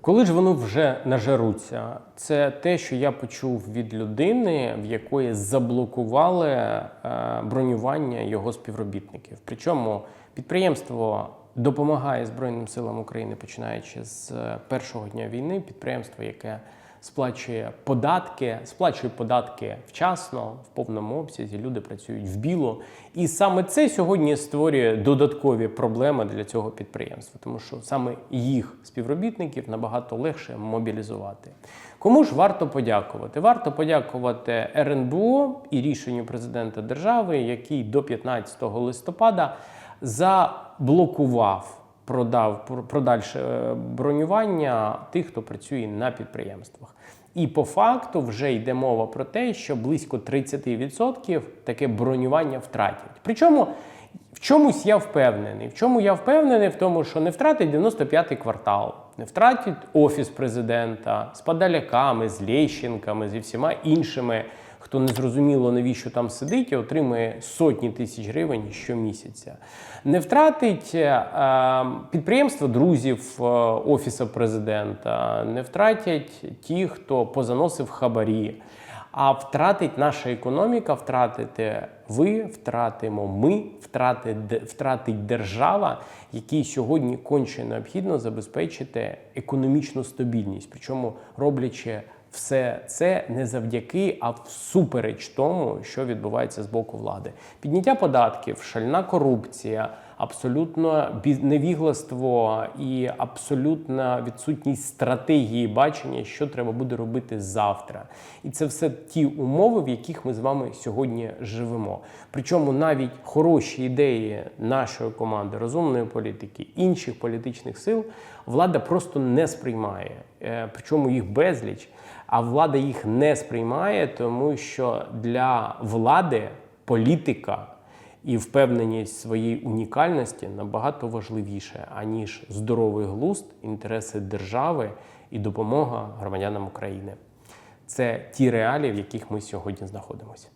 Коли ж воно вже нажеруться, це те, що я почув від людини, в якої заблокували е, бронювання його співробітників. Причому підприємство допомагає Збройним силам України, починаючи з е, першого дня війни. Підприємство, яке сплачує податки, сплачує податки вчасно, в повному обсязі. Люди працюють в біло. І саме це сьогодні створює додаткові проблеми для цього підприємства, тому що саме їх співробітників набагато легше мобілізувати. Кому ж варто подякувати? Варто подякувати РНБО і рішенню президента держави, який до 15 листопада заблокував продав про- продальше е, бронювання тих, хто працює на підприємствах. І по факту вже йде мова про те, що близько 30% таке бронювання втратять. Причому в чомусь я впевнений. В чому я впевнений? В тому, що не втратить 95-й квартал, не втратить офіс президента з подаляками, з Лещенками, зі всіма іншими, хто не зрозуміло, навіщо там сидить і отримує сотні тисяч гривень щомісяця. Не втратить е, е, підприємства друзів е, офісу президента, не втратять ті, хто позаносив хабарі. А втратить наша економіка, втратите ви, втратимо ми, втратить, втратить держава, якій сьогодні конче необхідно забезпечити економічну стабільність, причому роблячи все це не завдяки, а всупереч тому, що відбувається з боку влади. Підняття податків, шальна корупція, абсолютно невігластво і абсолютна відсутність стратегії бачення, що треба буде робити завтра. І це все ті умови, в яких ми з вами сьогодні живемо. Причому навіть хороші ідеї нашої команди, розумної політики, інших політичних сил влада просто не сприймає. Е, Причому їх безліч. А влада їх не сприймає, тому що для влади політика і впевненість в своїй унікальності набагато важливіше, аніж здоровий глузд, інтереси держави і допомога громадянам України. Це ті реалії, в яких ми сьогодні знаходимося.